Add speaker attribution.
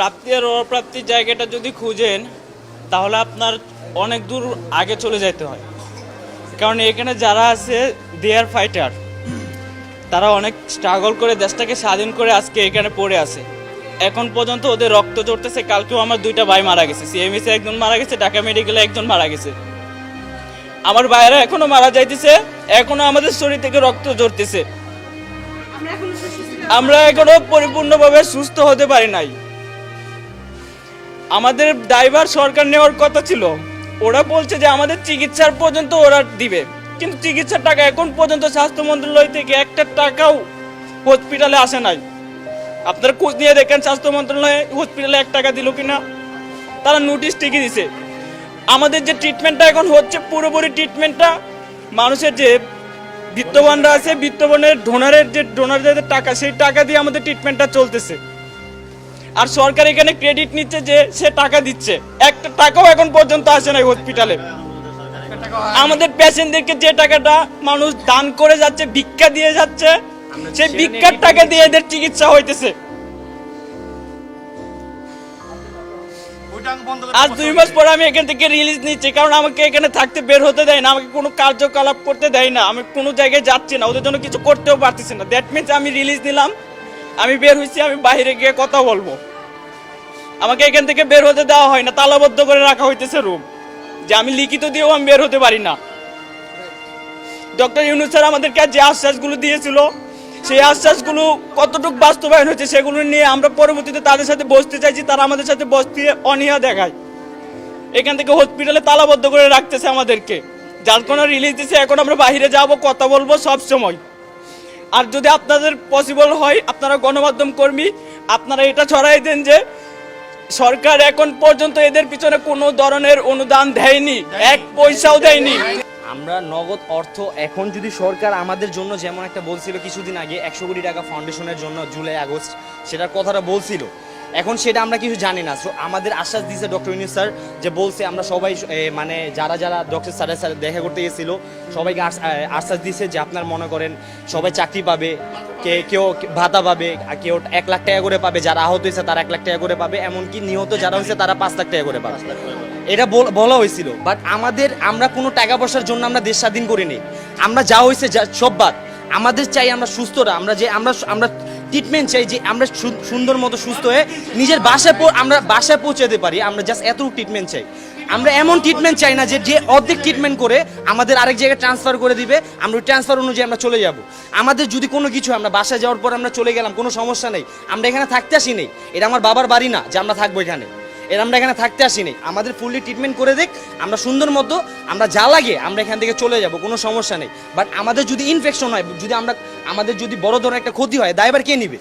Speaker 1: প্রাপ্তি আর অপ্রাপ্তির জায়গাটা যদি খুঁজেন তাহলে আপনার অনেক দূর আগে চলে যেতে হয়। কারণ এখানে যারা আছে দে আর ফাইটার তারা অনেক স্ট্রাগল করে দেশটাকে স্বাধীন করে আজকে এখানে পড়ে আছে। এখন পর্যন্ত ওদের রক্ত জড়তেছে কালকেও আমার দুইটা ভাই মারা গেছে। সিএমএসে একজন মারা গেছে ঢাকা মেডিকেলে একজন মারা গেছে। আমার ভাইয়েরা এখনও মারা যাইতেছে এখনও আমাদের শরীর থেকে রক্ত
Speaker 2: এখন
Speaker 1: আমরা এখনও পরিপূর্ণভাবে সুস্থ হতে পারি নাই। আমাদের ড্রাইভার সরকার নেওয়ার কথা ছিল। ওরা বলছে যে আমাদের চিকিৎসার পর্যন্ত ওরা দিবে। কিন্তু চিকিৎসার টাকা এখন পর্যন্ত স্বাস্থ্য মন্ত্রণালয় থেকে একটা টাকাও হসপিটালে আসে নাই। আপনারা খোঁজ নিয়ে দেখেন, স্বাস্থ্য মন্ত্রণালয়ে হসপিটালে এক টাকা দিল কিনা। তারা নোটিশ ঠিকই দিছে। আমাদের যে ট্রিটমেন্টটা এখন হচ্ছে, পুরোপুরি ট্রিটমেন্টটা মানুষের যে বিত্তবানরা আছে, বিত্তবানের ডোনারের যে ডোনারদের টাকা, সেই টাকা দিয়ে আমাদের ট্রিটমেন্টটা চলতেছে। আর সরকার এখানে ক্রেডিট নিচ্ছে যে সে টাকা দিচ্ছে। একটা টাকাও এখন পর্যন্ত আসে নাই হসপিটালে আমাদের পেশেন্টদেরকে যে টাকাটা মানুষ দান করে যাচ্ছে, ভিক্ষা দিয়ে যাচ্ছে, সেই ভিক্ষার টাকা দিয়ে এদের চিকিৎসা হইতেছে। আজ দুই মাস পরে আমি এখান থেকে রিলিজ নিচ্ছি, কারণ আমাকে এখানে থাকতে বের হতে দেয় না, আমাকে কোনো কার্যকলাপ করতে দেয় না, আমি কোনো জায়গায় যাচ্ছি না, ওদের জন্য কিছু করতেও পারতেছি না। দ্যাট মিনস আমি রিলিজ নিলাম আমি বের হয়েছি আমি বাইরে গিয়ে কথা বলব। আমাকে এখান থেকে বের হতে দেওয়া হয় না, তালাবদ্ধ করে রাখা হইতেছে রুম। যে আমি লিখিত দিয়েও আমি বের হতে পারি না। ডক্টর ইউনুস স্যার আমাদেরকে যে আশ্বাসগুলো দিয়েছিল, সেই আশ্বাসগুলো কতটুকু বাস্তবায়ন হয়েছে সেগুলো নিয়ে আমরা পরবর্তীতে তাদের সাথে বসতে চাইছি, তারা আমাদের সাথে বসতে অনীহা দেখায়। এখান থেকে হসপিটালে তালাবদ্ধ করে রাখতেছে আমাদেরকে। যার কোনো রিলিজ দিছে, এখন আমরা বাইরে যাব, কথা বলব সব সময়। আর যদি আপনাদের পসিবল হয়, আপনারা গণমাধ্যম কর্মী, আপনারা এটা ছড়াই দেন যে সরকার এখন পর্যন্ত এদের পিছনে কোনো ধরনের অনুদান দেয়নি, এক পয়সাও দেয়নি।
Speaker 3: আমরা নগদ অর্থ এখন যদি সরকার আমাদের জন্য যেমন একটা বলছিল কিছুদিন আগে, একশো কোটি টাকা ফাউন্ডেশনের জন্য জুলাই আগস্ট, সেটার কথাটা বলছিল। এখন সেটা আমরা কিছু জানি না। সো আমাদের আশ্বাস দিয়েছে ডক্টর ইউনিস স্যার যে বলছে আমরা সবাই মানে যারা যারা ডক্টর স্যারের সাথে দেখা করতে গেছিল, সবাইকে আশ্বাস দিয়েছে যে আপনার মনে করেন সবাই চাকরি পাবে, কে, কেউ ভাতা পাবে কেউ এক লাখ টাকা করে পাবে, যারা আহত হয়েছে তারা এক লাখ টাকা করে পাবে, এমনকি নিহত যারা হয়েছে তারা পাঁচ লাখ টাকা করে পাবে। এটা বল- বলা হয়েছিল। বাট আমাদের, আমরা কোনো টাকা পয়সার জন্য আমরা দেশ স্বাধীন করিনি। আমরা যা হয়েছে যা- সব বাদ। আমাদের চাই আমরা সুস্থরা, আমরা যে, আমরা আমরা ট্রিটমেন্ট চাই যে আমরা সুন্দর মতো সুস্থ হয়ে নিজের বাসায় আমরা বাসায় পৌঁছাতে পারি, আমরা জাস্ট এতটুকু ট্রিটমেন্ট চাই। আমরা এমন ট্রিটমেন্ট চাই না যে যে অর্ধেক ট্রিটমেন্ট করে আমাদের আরেক জায়গায় ট্রান্সফার করে দিবে, আমরা ওই ট্রান্সফার অনুযায়ী আমরা চলে যাব। আমাদের যদি কোনো কিছু আমরা বাসায় যাওয়ার পর আমরা চলে গেলাম, কোনো সমস্যা নেই, আমরা এখানে থাকতে আসি নেই। এটা আমার বাবার বাড়ি না যে আমরা থাকব এখানে। এর আমরা এখানে থাকতে আসিনি। আমাদের ফুললি ট্রিটমেন্ট করে দেখ আমরা সুন্দর মতো, আমরা যা লাগে, আমরা এখান থেকে চলে যাব, কোনো সমস্যা নেই। বাট আমাদের যদি ইনফেকশন হয়, যদি আমরা, আমাদের যদি বড় ধরনের একটা ক্ষতি হয় দায়বার কে নিবে?